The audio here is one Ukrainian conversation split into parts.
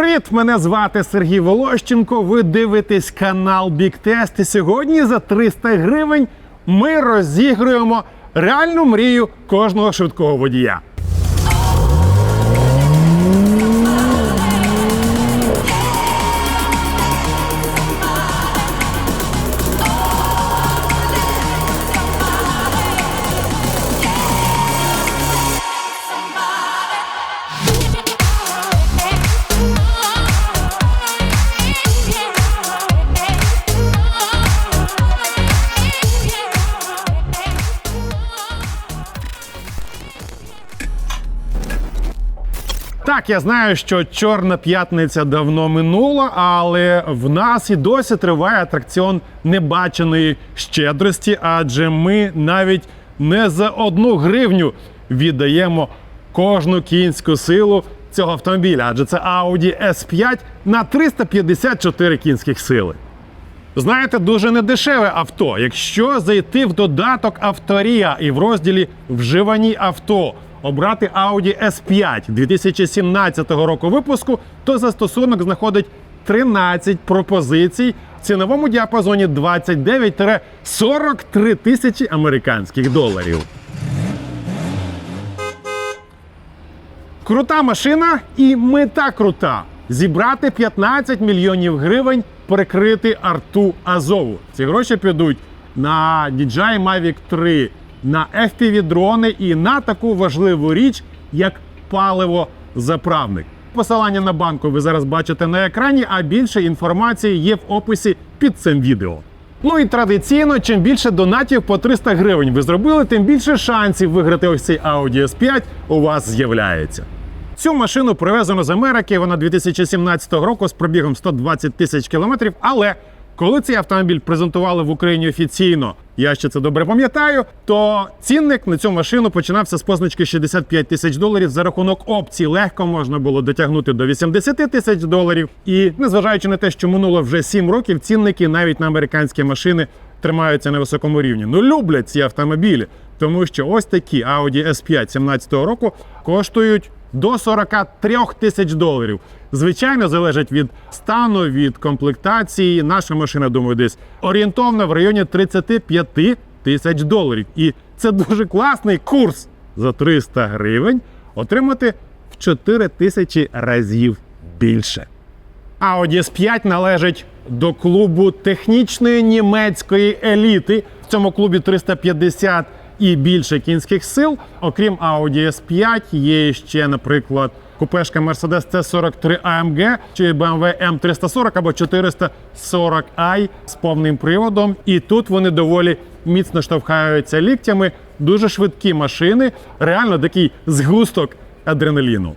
привіт! Мене звати Сергій Волощенко. Ви дивитесь канал Test. І сьогодні за 300 гривень ми розігруємо реальну мрію кожного швидкого водія. Так, я знаю, що Чорна п'ятниця давно минула, але в нас і досі триває атракціон небаченої щедрості, адже ми навіть не за одну гривню віддаємо кожну кінську силу цього автомобіля, адже це Audi S5 на 354 кінських сили. Знаєте, дуже недешеве авто. Якщо зайти в додаток Авторія і в розділі Вживані авто обрати Audi S5 2017 року випуску, то застосунок знаходить 13 пропозицій в ціновому діапазоні 29-43 тисячі американських доларів. Крута машина і мета крута. Зібрати 15 мільйонів гривень, перекрити арту Азову. Ці гроші підуть на DJI Mavic 3, на FPV-дрони і на таку важливу річ, як паливозаправник. Посилання на банку ви зараз бачите на екрані, а більше інформації є в описі під цим відео. Ну і традиційно, чим більше донатів по 300 гривень ви зробили, тим більше шансів виграти ось цей Audi S5 у вас з'являється. Цю машину привезено з Америки. Вона 2017 року з пробігом 120 тисяч кілометрів. Але коли цей автомобіль презентували в Україні офіційно, я ще це добре пам'ятаю, то цінник на цю машину починався з позначки 65 тисяч доларів. За рахунок опцій легко можна було дотягнути до 80 тисяч доларів. І незважаючи на те, що минуло вже 7 років, цінники навіть на американські машини тримаються на високому рівні. Ну люблять ці автомобілі, тому що ось такі Audi S5 17 року коштують до 43 тисяч доларів. Звичайно, залежить від стану, від комплектації. Наша машина, думаю, десь орієнтовно в районі 35 тисяч доларів. І це дуже класний курс за 300 гривень отримати в 4 тисячі разів більше. Audi S5 належить до клубу технічної німецької еліти. В цьому клубі 350 і більше кінських сил. Окрім Audi S5, є ще, наприклад, купешка Mercedes C43 AMG чи BMW M340 або 440i з повним приводом. І тут вони доволі міцно штовхаються ліктями. Дуже швидкі машини, реально такий згусток адреналіну.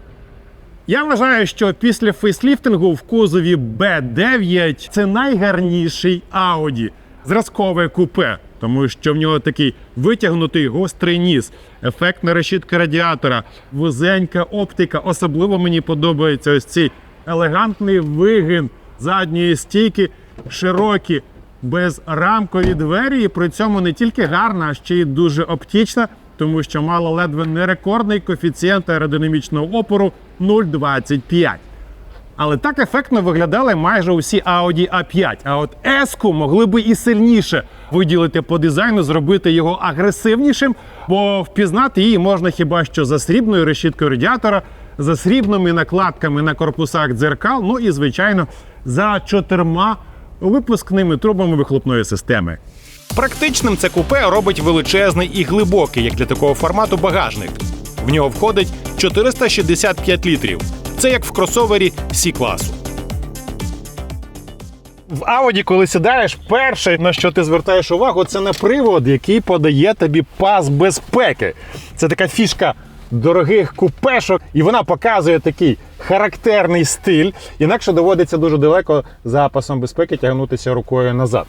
Я вважаю, що після фейсліфтингу в кузові B9 це найгарніший Audi. Зразкове купе, тому що в нього такий витягнутий гострий ніс, ефектна решітка радіатора, вузенька оптика. Особливо мені подобається ось цей елегантний вигин задньої стійки, широкі, безрамкові двері. І при цьому не тільки гарна, а ще й дуже оптічна, тому що мало ледве не рекордний коефіцієнт аеродинамічного опору 0,25. Але так ефектно виглядали майже усі Audi A5. А от S-ку могли би і сильніше виділити по дизайну, зробити його агресивнішим, бо впізнати її можна хіба що за срібною решіткою радіатора, за срібними накладками на корпусах дзеркал, ну і звичайно за чотирма випускними трубами вихлопної системи. Практичним це купе робить величезний і глибокий, як для такого формату, багажник. В нього входить 465 літрів. Це як в кросовері Сі-класу. В Audi, коли сідаєш, перше, на що ти звертаєш увагу, це на привод, який подає тобі пас безпеки. Це така фішка дорогих купешок, і вона показує такий характерний стиль. Інакше доводиться дуже далеко за пасом безпеки тягнутися рукою назад.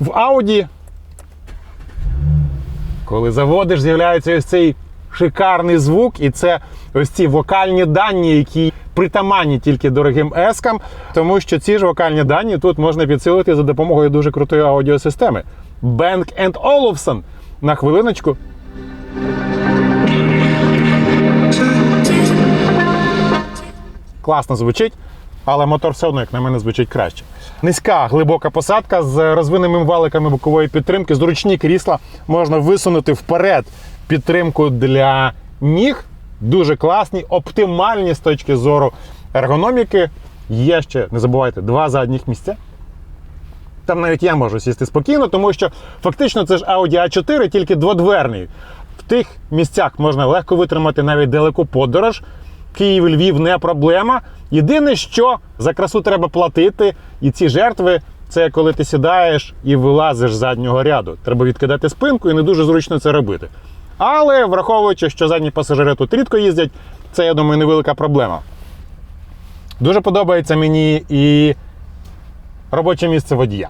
В Audi, коли заводиш, з'являється ось цей шикарний звук, і це ось ці вокальні дані, які притаманні тільки дорогим ескам, тому що ці ж вокальні дані тут можна підсилити за допомогою дуже крутої аудіосистеми. Bang Olufsen. На хвилиночку. Класно звучить. але мотор все одно, як на мене, звучить краще. Низька глибока посадка з розвиненими валиками бокової підтримки, зручні крісла можна висунути вперед підтримку для ніг. Дуже класні, оптимальні з точки зору ергономіки. Є ще, не забувайте, два задніх місця. Там навіть я можу сісти спокійно, тому що фактично це ж Audi A4, тільки дводверний. В тих місцях можна легко витримати навіть далеку подорож. Київ, Львів не проблема. Єдине, що за красу треба платити, і ці жертви це коли ти сідаєш і вилазиш з заднього ряду. Треба відкидати спинку і не дуже зручно це робити. Але враховуючи, що задні пасажири тут рідко їздять, це, я думаю, невелика проблема. Дуже подобається мені і робоче місце водія.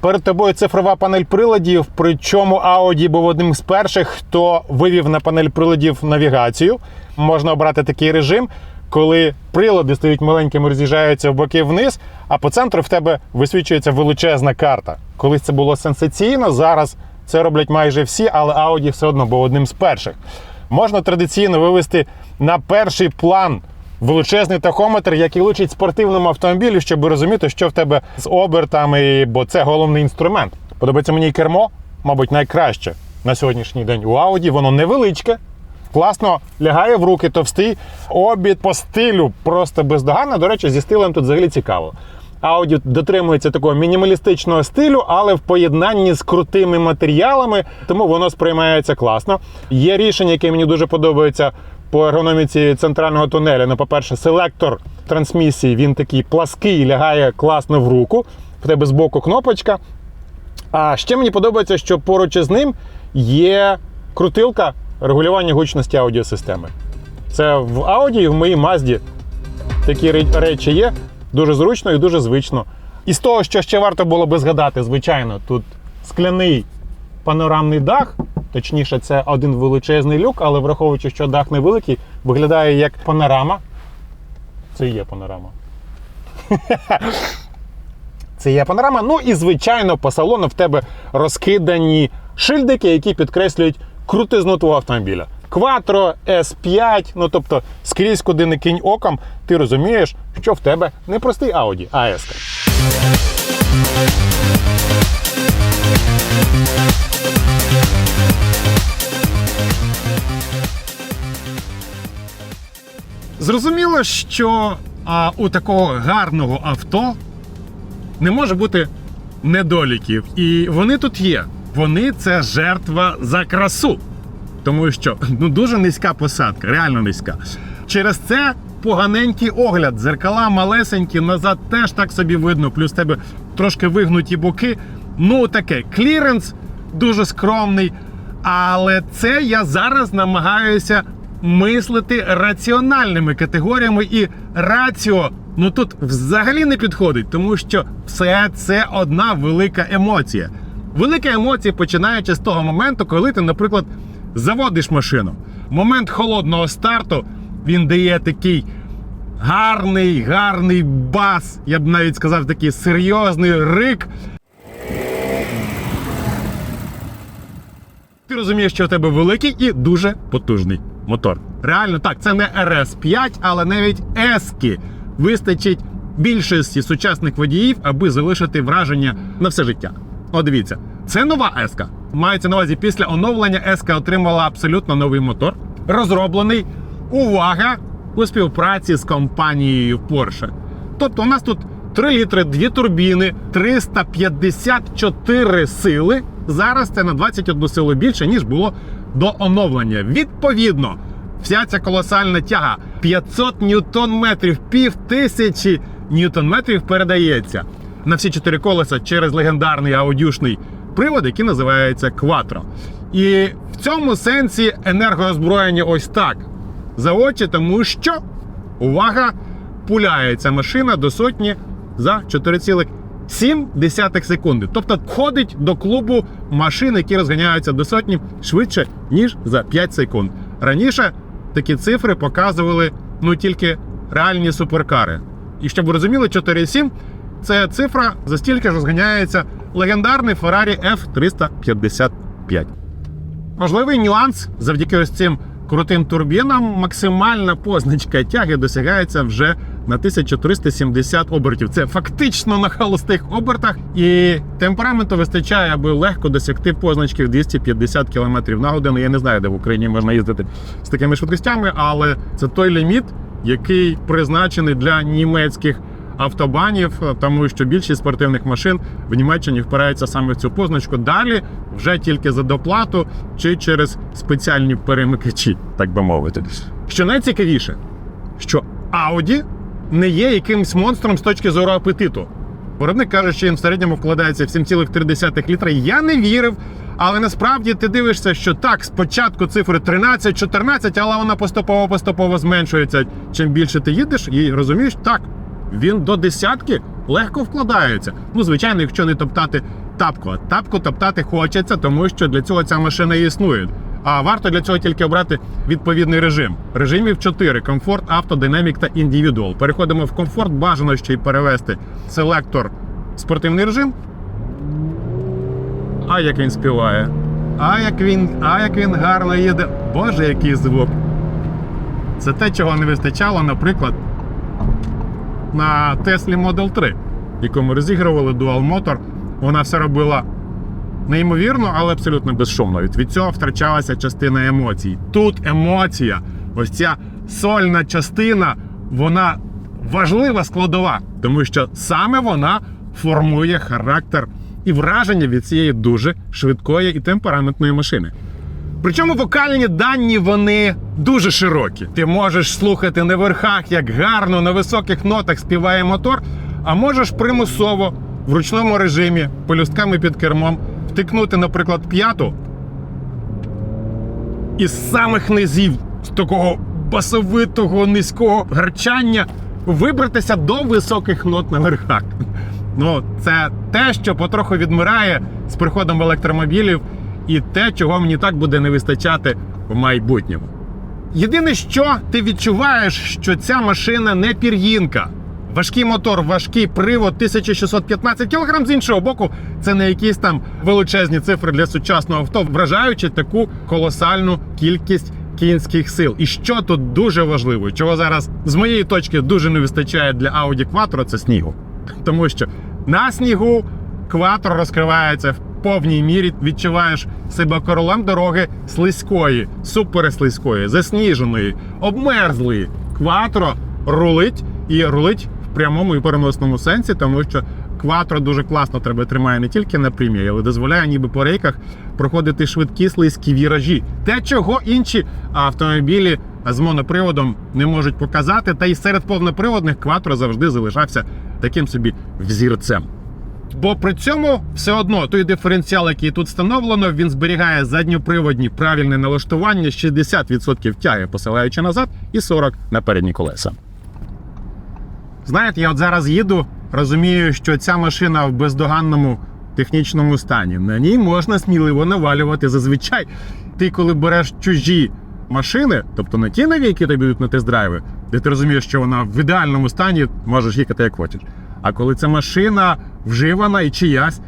Перед тобою цифрова панель приладів, причому Audi був одним з перших, хто вивів на панель приладів навігацію. Можна обрати такий режим, коли прилади стають маленькими, роз'їжджаються в боки вниз, а по центру в тебе висвічується величезна карта. Колись це було сенсаційно, зараз це роблять майже всі, але Audi все одно був одним з перших. Можна традиційно вивести на перший план величезний тахометр, який лучить спортивному автомобілю, щоб розуміти, що в тебе з обертами, бо це головний інструмент. Подобається мені кермо, мабуть, найкраще на сьогоднішній день у Audi. Воно невеличке, класно лягає в руки, товстий обід по стилю просто бездоганно. До речі, зі стилем тут взагалі цікаво. Audi дотримується такого мінімалістичного стилю, але в поєднанні з крутими матеріалами, тому воно сприймається класно. Є рішення, яке мені дуже подобається по ергономіці центрального тунелю. Ну, по-перше, селектор трансмісії він такий плаский, лягає класно в руку. В тебе збоку кнопочка. А ще мені подобається, що поруч із ним є крутилка регулювання гучності аудіосистеми. Це в Audi і в моїй Mazda такі речі є. Дуже зручно і дуже звично. І з того, що ще варто було би згадати, звичайно, тут скляний панорамний дах. Точніше, це один величезний люк, але враховуючи, що дах невеликий, виглядає як панорама. Це і є панорама. Це є панорама. Ну і звичайно, по салону в тебе розкидані шильдики, які підкреслюють крутизну твого автомобіля. Quattro, S5, ну тобто скрізь, куди не кинь оком, ти розумієш, що в тебе не простий Audi, а S. Зрозуміло, що а, у такого гарного авто не може бути недоліків. І вони тут є. Вони це жертва за красу. Тому що ну, дуже низька посадка, реально низька. Через це поганенький огляд, зеркала малесенькі, назад теж так собі видно, плюс тебе трошки вигнуті боки. Ну, таке, кліренс дуже скромний. Але це я зараз намагаюся мислити раціональними категоріями, і раціо ну тут взагалі не підходить, тому що все це одна велика емоція. Велика емоція починаючи з того моменту, коли ти, наприклад, заводиш машину. Момент холодного старту він дає такий гарний, гарний бас. Я б навіть сказав, такий серйозний рик. Ти розумієш, що у тебе великий і дуже потужний мотор. Реально, так, це не RS5, але навіть S вистачить більшості сучасних водіїв, аби залишити враження на все життя. О, дивіться, це нова S. Мається на увазі, після оновлення S отримала абсолютно новий мотор, розроблений. Увага! У співпраці з компанією Porsche. Тобто, у нас тут 3 літри, 2 турбіни, 354 сили. Зараз це на 21 силу більше, ніж було до оновлення. Відповідно, вся ця колосальна тяга 500 ньютон метрів, пів тисячі ньютон метрів передається на всі чотири колеса через легендарний аудюшний привод, який називається Quattro. І в цьому сенсі енергоозброєння ось так за очі, тому що увага! Пуляється машина до сотні за 4,7 секунди. Тобто входить до клубу машин, які розганяються до сотні швидше, ніж за 5 секунд. Раніше такі цифри показували ну тільки реальні суперкари. І щоб ви розуміли, 4,7 це цифра за стільки ж розганяється легендарний Ferrari F355. Можливий нюанс завдяки ось цим крутим турбінам максимальна позначка тяги досягається вже на 1370 обертів. Це фактично на холостих обертах, і темпераменту вистачає, аби легко досягти позначки в 250 км на годину. Я не знаю, де в Україні можна їздити з такими швидкостями, але це той ліміт, який призначений для німецьких автобанів, тому що більшість спортивних машин в Німеччині впираються саме в цю позначку. Далі вже тільки за доплату чи через спеціальні перемикачі, так би мовити. Що найцікавіше, що Audi не є якимсь монстром з точки зору апетиту. Виробник каже, що він в середньому вкладається в 7,3 літра. Я не вірив. Але насправді ти дивишся, що так, спочатку цифри 13-14, але вона поступово-поступово зменшується. Чим більше ти їдеш, і розумієш, так, він до десятки легко вкладається. Ну, звичайно, якщо не топтати тапку. А тапку топтати хочеться, тому що для цього ця машина існує. А варто для цього тільки обрати відповідний режим. Режимів 4: комфорт, авто, динамік та індивідуал. Переходимо в комфорт, бажано ще й перевести селектор спортивний режим. А як він співає. А як він, а як він гарно їде. Боже, який звук. Це те, чого не вистачало, наприклад, на Теслі Model 3, яку ми розігрували Dual Motor. Вона все робила неймовірно, але абсолютно безшумно. Від, від цього втрачалася частина емоцій. Тут емоція, ось ця сольна частина, вона важлива складова, тому що саме вона формує характер і враження від цієї дуже швидкої і темпераментної машини. Причому вокальні дані вони дуже широкі. Ти можеш слухати на верхах, як гарно на високих нотах співає мотор, а можеш примусово в ручному режимі, полюстками під кермом, втикнути, наприклад, п'яту із самих низів з такого басовитого низького гарчання вибратися до високих нот на верхах. Ну, це те, що потроху відмирає з приходом електромобілів, і те, чого мені так буде не вистачати в майбутньому. Єдине, що ти відчуваєш, що ця машина не пір'їнка. Важкий мотор, важкий привод 1615 кг з іншого боку, це не якісь там величезні цифри для сучасного авто, вражаючи таку колосальну кількість кінських сил. І що тут дуже важливо, чого зараз з моєї точки дуже не вистачає для Audi Quattro, це снігу. Тому що на снігу Quattro розкривається в повній мірі. Відчуваєш себе королем дороги слизької, суперслизької, засніженої, обмерзлої. Quattro рулить і рулить в прямому і переносному сенсі, тому що Quattro дуже класно тебе тримає не тільки на прямій, але дозволяє ніби по рейках проходити швидкі слизькі віражі. Те, чого інші автомобілі з моноприводом не можуть показати. Та й серед повноприводних Quattro завжди залишався таким собі взірцем. Бо при цьому все одно той диференціал, який тут встановлено, він зберігає задньоприводні правильне налаштування, 60% тяги посилаючи назад, і 40% на передні колеса. Знаєте, я от зараз їду, розумію, що ця машина в бездоганному технічному стані. На ній можна сміливо навалювати. Зазвичай ти, коли береш чужі машини, тобто не ті нові, які тобі йдуть на тест-драйви, де ти розумієш, що вона в ідеальному стані можеш їхати як хочеш. А коли ця машина вживана і чиясь,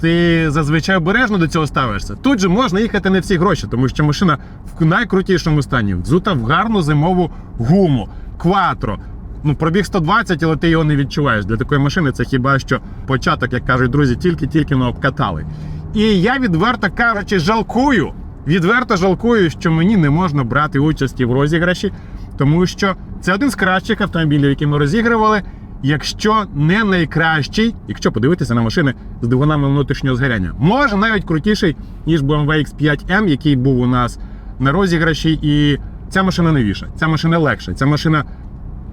ти зазвичай обережно до цього ставишся. Тут же можна їхати не всі гроші, тому що машина в найкрутішому стані, взута в гарну зимову гуму, кватро. Ну, пробіг 120, але ти його не відчуваєш. Для такої машини це хіба що початок, як кажуть друзі, тільки-тільки ну, обкатали. І я відверто кажучи, жалкую. Відверто жалкую, що мені не можна брати участі в розіграші, тому що це один з кращих автомобілів, які ми розігрували. Якщо не найкращий, якщо подивитися на машини з двигунами внутрішнього згоряння, може навіть крутіший, ніж BMW X5M, який був у нас на розіграші, і ця машина новіша, ця машина легша, ця машина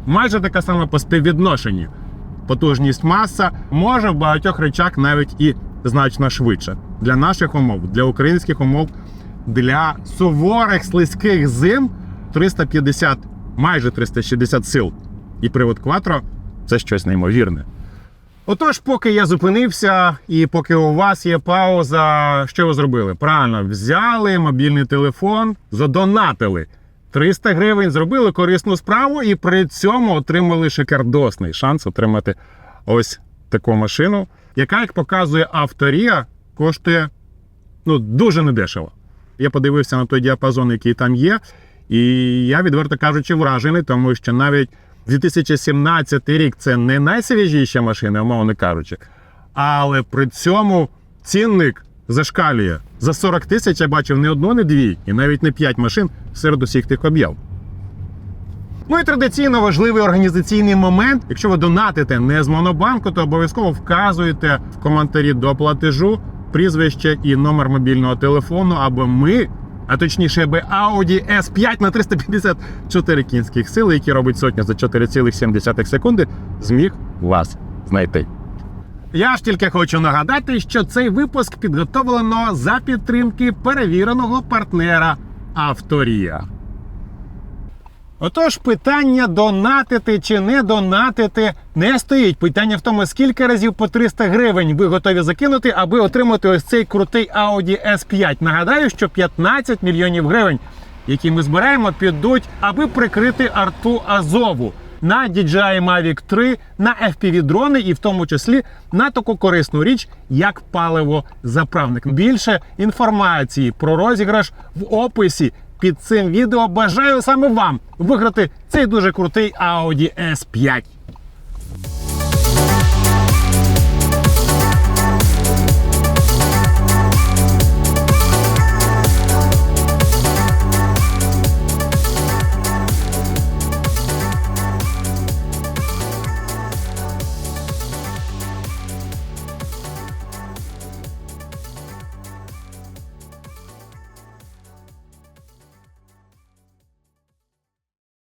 майже така сама по співвідношенню. Потужність маса може в багатьох речах навіть і значно швидше. Для наших умов, для українських умов, для суворих слизьких зим 350, майже 360 сил. І привод Quattro – це щось неймовірне. Отож, поки я зупинився, і поки у вас є пауза, що ви зробили? Правильно, взяли мобільний телефон, задонатили 300 гривень, зробили корисну справу і при цьому отримали шикардосний шанс отримати ось таку машину, яка, як показує авторія, коштує ну, дуже недешево. Я подивився на той діапазон, який там є, і я, відверто кажучи, вражений, тому що навіть 2017 рік це не найсвіжіша машина, умовно кажучи. Але при цьому цінник зашкалює. За 40 тисяч я бачив не одну, не дві, і навіть не п'ять машин серед усіх тих об'яв. Ну і традиційно важливий організаційний момент. Якщо ви донатите не з монобанку, то обов'язково вказуєте в коментарі до платежу прізвище і номер мобільного телефону, аби ми, а точніше, би Audi S5 на 354 кінських сили, які робить сотню за 4,7 секунди, зміг вас знайти. Я ж тільки хочу нагадати, що цей випуск підготовлено за підтримки перевіреного партнера Авторія. Отож, питання донатити чи не донатити не стоїть. Питання в тому, скільки разів по 300 гривень ви готові закинути, аби отримати ось цей крутий Audi S5. Нагадаю, що 15 мільйонів гривень, які ми збираємо, підуть, аби прикрити арту Азову на DJI Mavic 3, на FPV-дрони і в тому числі на таку корисну річ, як паливозаправник. Більше інформації про розіграш в описі під цим відео. Бажаю саме вам виграти цей дуже крутий Audi S5.